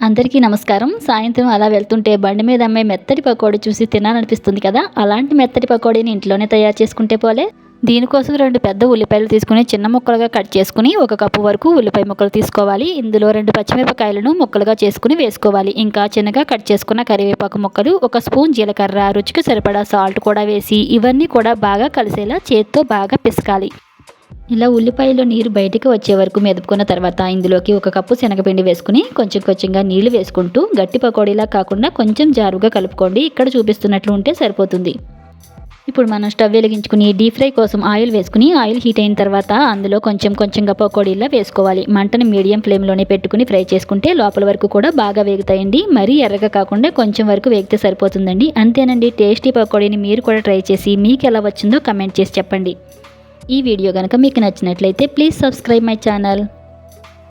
అందరికీ నమస్కారం. సాయంత్రం అలా వెళ్తుంటే బండి మీద అమ్మే మెత్తటి పకోడీ చూసి తినాలనిపిస్తుంది కదా? అలాంటి మెత్తటి పకోడీని ఇంట్లోనే తయారు చేసుకుంటే పోలే. దీనికోసం రెండు పెద్ద ఉల్లిపాయలు తీసుకుని చిన్న ముక్కలుగా కట్ చేసుకుని ఒక కప్పు వరకు ఉల్లిపాయ ముక్కలు తీసుకోవాలి. ఇందులో రెండు పచ్చిమిరపకాయలను ముక్కలుగా చేసుకుని వేసుకోవాలి. ఇంకా చిన్నగా కట్ చేసుకున్న కరివేపాకు ముక్కలు ఒక స్పూన్ జీలకర్ర రుచికి సరిపడా సాల్ట్ కూడా వేసి ఇవన్నీ కూడా బాగా కలిసేలా చేత్తో బాగా పిసకాలి. ఇలా ఉల్లిపాయలో నీరు బయటకు వచ్చే వరకు మెదుపుకున్న తర్వాత ఇందులోకి ఒక కప్పు శనగపిండి వేసుకుని కొంచెం కొంచెంగా నీళ్ళు వేసుకుంటూ గట్టి పకోడీలా కాకుండా కొంచెం జారుగా కలుపుకోండి. ఇక్కడ చూపిస్తున్నట్లు ఉంటే సరిపోతుంది. ఇప్పుడు మనం స్టవ్ వెలిగించుకుని డీప్ ఫ్రై కోసం ఆయిల్ వేసుకుని ఆయిల్ హీట్ అయిన తర్వాత అందులో కొంచెం కొంచెంగా పకోడీలా వేసుకోవాలి. మంటను మీడియం ఫ్లేమ్లోనే పెట్టుకుని ఫ్రై చేసుకుంటే లోపల వరకు కూడా బాగా వేగుతాయండి. మరీ ఎర్రగా కాకుండా కొంచెం వరకు వేగితే సరిపోతుందండి. అంతేనండి టేస్టీ పకోడీని మీరు కూడా ట్రై చేసి మీకు ఎలా వచ్చిందో కమెంట్ చేసి చెప్పండి. ఈ వీడియో కనుక మీకు నచ్చినట్లయితే ప్లీజ్ సబ్స్క్రైబ్ మై ఛానల్.